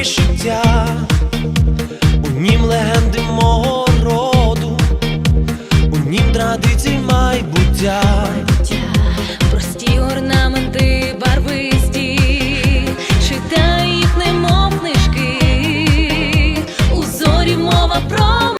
історії життя, у нім легенди мого роду, у нім традицій майбуття.